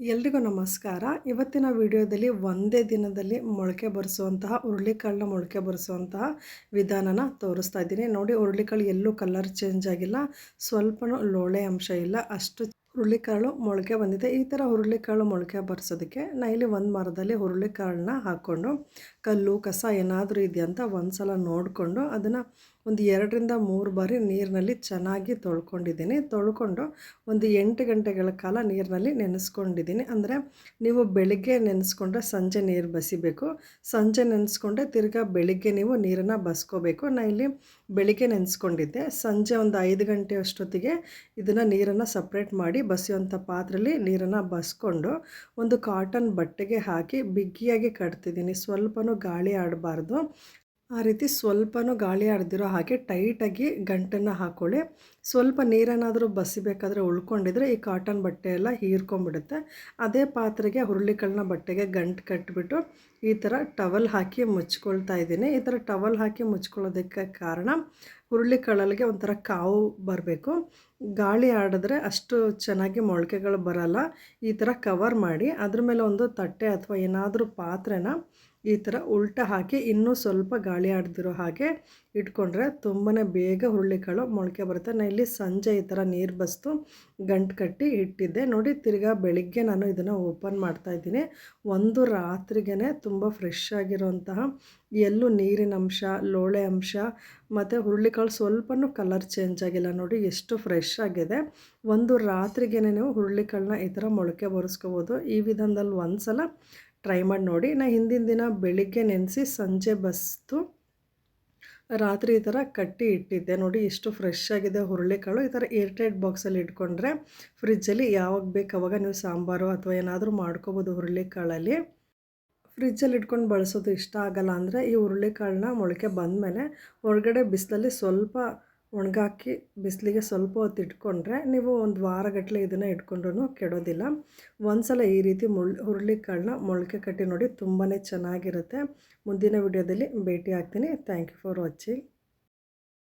ಎಲ್ರಿಗೂ ನಮಸ್ಕಾರ. ಇವತ್ತಿನ ವಿಡಿಯೋದಲ್ಲಿ ಒಂದೇ ದಿನದಲ್ಲಿ ಮೊಳಕೆ ಬರೆಸುವಂತಹ, ಹುರುಳಿಕಾಳನ್ನ ಮೊಳಕೆ ಬರೆಸುವಂತಹ ವಿಧಾನನ ತೋರಿಸ್ತಾ ಇದ್ದೀನಿ. ನೋಡಿ, ಹುರುಳಿಕಾಳು ಎಲ್ಲೂ ಕಲರ್ ಚೇಂಜ್ ಆಗಿಲ್ಲ. ಸ್ವಲ್ಪನೂ ಲೋಳೆ ಅಂಶ ಇಲ್ಲ. ಅಷ್ಟು ಹುರುಳಿಕಾಳು ಮೊಳಕೆ ಬಂದಿದೆ. ಈ ಥರ ಹುರುಳಿಕಾಳು ಮೊಳಕೆ ಬರ್ಸೋದಕ್ಕೆ ನಾ ಇಲ್ಲಿ ಒಂದು ಮರದಲ್ಲಿ ಹುರುಳಿಕಾಳನ್ನ ಹಾಕ್ಕೊಂಡು ಕಲ್ಲು, ಕಸ ಏನಾದರೂ ಇದೆಯಾ ಅಂತ ಒಂದು ಸಲ ನೋಡಿಕೊಂಡು ಅದನ್ನು ಒಂದು ಎರಡರಿಂದ ಮೂರು ಬಾರಿ ನೀರಿನಲ್ಲಿ ಚೆನ್ನಾಗಿ ತೊಳ್ಕೊಂಡಿದ್ದೀನಿ. ತೊಳ್ಕೊಂಡು ಒಂದು ಎಂಟು ಗಂಟೆಗಳ ಕಾಲ ನೀರಿನಲ್ಲಿ ನೆನೆಸ್ಕೊಂಡಿದ್ದೀನಿ. ಅಂದರೆ ನೀವು ಬೆಳಿಗ್ಗೆ ನೆನೆಸ್ಕೊಂಡ್ರೆ ಸಂಜೆ ನೀರು ಬಸಿಬೇಕು. ಸಂಜೆ ನೆನೆಸ್ಕೊಂಡ್ರೆ ತಿರ್ಗಾ ಬೆಳಿಗ್ಗೆ ನೀವು ನೀರನ್ನು ಬಸ್ಕೋಬೇಕು. ನಾ ಇಲ್ಲಿ ಬೆಳಿಗ್ಗೆ ನೆನೆಸ್ಕೊಂಡಿದ್ದೆ. ಸಂಜೆ ಒಂದು ಐದು ಗಂಟೆ ಅಷ್ಟೊತ್ತಿಗೆ ಇದನ್ನು ನೀರನ್ನು ಸಪ್ರೇಟ್ ಮಾಡಿ ಬಸಿಯುವಂಥ ಪಾತ್ರೆಯಲ್ಲಿ ನೀರನ್ನು ಬಸ್ಕೊಂಡು ಒಂದು ಕಾಟನ್ ಬಟ್ಟೆಗೆ ಹಾಕಿ ಬಿಗಿಯಾಗಿ ಕಟ್ತಿದ್ದೀನಿ. ಸ್ವಲ್ಪನೂ ಗಾಳಿ ಆಡಬಾರ್ದು. ಆ ರೀತಿ ಸ್ವಲ್ಪನೂ ಗಾಳಿ ಆಡ್ದಿರೋ ಹಾಗೆ ಟೈಟಾಗಿ ಗಂಟನ್ನು ಹಾಕ್ಕೊಳ್ಳಿ ಸ್ವಲ್ಪ ನೀರೇನಾದರೂ ಬಸಿಬೇಕಾದ್ರೆ ಉಳ್ಕೊಂಡಿದ್ರೆ ಈ ಕಾಟನ್ ಬಟ್ಟೆ ಎಲ್ಲ ಹೀರ್ಕೊಂಡ್ಬಿಡುತ್ತೆ. ಅದೇ ಪಾತ್ರೆಗೆ ಹುರುಳಿಕಾಳನ್ನ ಬಟ್ಟೆಗೆ ಗಂಟು ಕಟ್ಟಿಬಿಟ್ಟು ಈ ಥರ ಟವಲ್ ಹಾಕಿ ಮುಚ್ಕೊಳ್ತಾ ಇದ್ದೀನಿ. ಈ ಥರ ಟವಲ್ ಹಾಕಿ ಮುಚ್ಕೊಳ್ಳೋದಕ್ಕೆ ಕಾರಣ ಹುರುಳಿಕಾಳಲ್ಲಿಗೆ ಒಂಥರ ಕಾವು ಬರಬೇಕು. ಗಾಳಿ ಆಡಿದ್ರೆ ಅಷ್ಟು ಚೆನ್ನಾಗಿ ಮೊಳಕೆಗಳು ಬರಲ್ಲ. ಈ ಥರ ಕವರ್ ಮಾಡಿ ಅದ್ರ ಮೇಲೆ ಒಂದು ತಟ್ಟೆ ಅಥವಾ ಏನಾದರೂ ಪಾತ್ರೆನ ಈ ಥರ ಉಲ್ಟ ಹಾಕಿ ಇನ್ನೂ ಸ್ವಲ್ಪ ಗಾಳಿ ಆಡ್ದಿರೋ ಹಾಗೆ ಇಟ್ಕೊಂಡ್ರೆ ತುಂಬಾ ಬೇಗ ಹುರುಳಿಕಾಳು ಮೊಳಕೆ ಬರುತ್ತೆ. ನಾನು ಇಲ್ಲಿ ಸಂಜೆ ಈ ಥರ ನೀರು ಬಸ್ತು ಗಂಟು ಕಟ್ಟಿ ಇಟ್ಟಿದ್ದೆ. ನೋಡಿ ತಿರ್ಗಾ ಬೆಳಿಗ್ಗೆ ನಾನು ಇದನ್ನು ಓಪನ್ ಮಾಡ್ತಾ ಇದ್ದೀನಿ. ಒಂದು ರಾತ್ರಿಗೆ ತುಂಬ ಫ್ರೆಶ್ ಆಗಿರುವಂತಹ ಎಲ್ಲೂ ನೀರಿನ ಅಂಶ, ಲೋಳೆ ಅಂಶ ಮತ್ತು ಹುರುಳಿಕಾಳು ಸ್ವಲ್ಪನೂ ಕಲರ್ ಚೇಂಜ್ ಆಗಿಲ್ಲ ನೋಡಿ, ಎಷ್ಟು ಫ್ರೆಶ್ ಆಗಿದೆ. ಒಂದು ರಾತ್ರಿಗೆ ನೀವು ಹುರುಳಿಕಾಳನ್ನ ಈ ಥರ ಮೊಳಕೆ ಬರೆಸ್ಕೋಬೋದು. ಈ ವಿಧಾನದಲ್ಲಿ ಒಂದು ಸಲ ಟ್ರೈ ಮಾಡಿ ನೋಡಿ. ನಾ ಹಿಂದಿನ ದಿನ ಬೆಳಿಗ್ಗೆ ನೆನೆಸಿ ಸಂಜೆ ಬಸ್ತು ರಾತ್ರಿ ಈ ಥರ ಕಟ್ಟಿ ಇಟ್ಟಿದ್ದೆ. ನೋಡಿ, ಎಷ್ಟು ಫ್ರೆಶ್ ಆಗಿದೆ ಹುರುಳಿಕಾಳು. ಈ ಥರ ಏರ್ಟೈಟ್ ಬಾಕ್ಸಲ್ಲಿ ಇಟ್ಕೊಂಡ್ರೆ ಫ್ರಿಜ್ಜಲ್ಲಿ ಯಾವಾಗ ಬೇಕು ಅವಾಗ ನೀವು ಸಾಂಬಾರು ಅಥವಾ ಏನಾದರೂ ಮಾಡ್ಕೋಬೋದು ಹುರುಳಿಕಾಳಲ್ಲಿ. ಫ್ರಿಜ್ಜಲ್ಲಿ ಇಟ್ಕೊಂಡು ಬಳಸೋದು ಇಷ್ಟ ಆಗಲ್ಲ ಅಂದರೆ ಈ ಹುರುಳಿಕಾಳನ್ನ ಮೊಳಕೆ ಬಂದಮೇಲೆ ಹೊರಗಡೆ ಬಿಸಿಲಲ್ಲಿ ಸ್ವಲ್ಪ ಒಣಗಾಕಿ ಬಿಸಿಲಿಗೆ ಸ್ವಲ್ಪ ಹೊತ್ತು ಇಟ್ಕೊಂಡ್ರೆ ನೀವು ಒಂದು ವಾರಗಟ್ಟಲೆ ಇದನ್ನು ಇಟ್ಕೊಂಡ್ರೂ ಕೆಡೋದಿಲ್ಲ. ಒಂದು ಸಲ ಈ ರೀತಿ ಮುಳ್ ಹುರುಳಿಕಾಳನ್ನ ಮೊಳಕೆ ಕಟ್ಟಿ ನೋಡಿ ತುಂಬಾ ಚೆನ್ನಾಗಿರುತ್ತೆ. ಮುಂದಿನ ವಿಡಿಯೋದಲ್ಲಿ ಭೇಟಿ ಆಗ್ತೀನಿ ಥ್ಯಾಂಕ್ ಯು ಫಾರ್ ವಾಚಿಂಗ್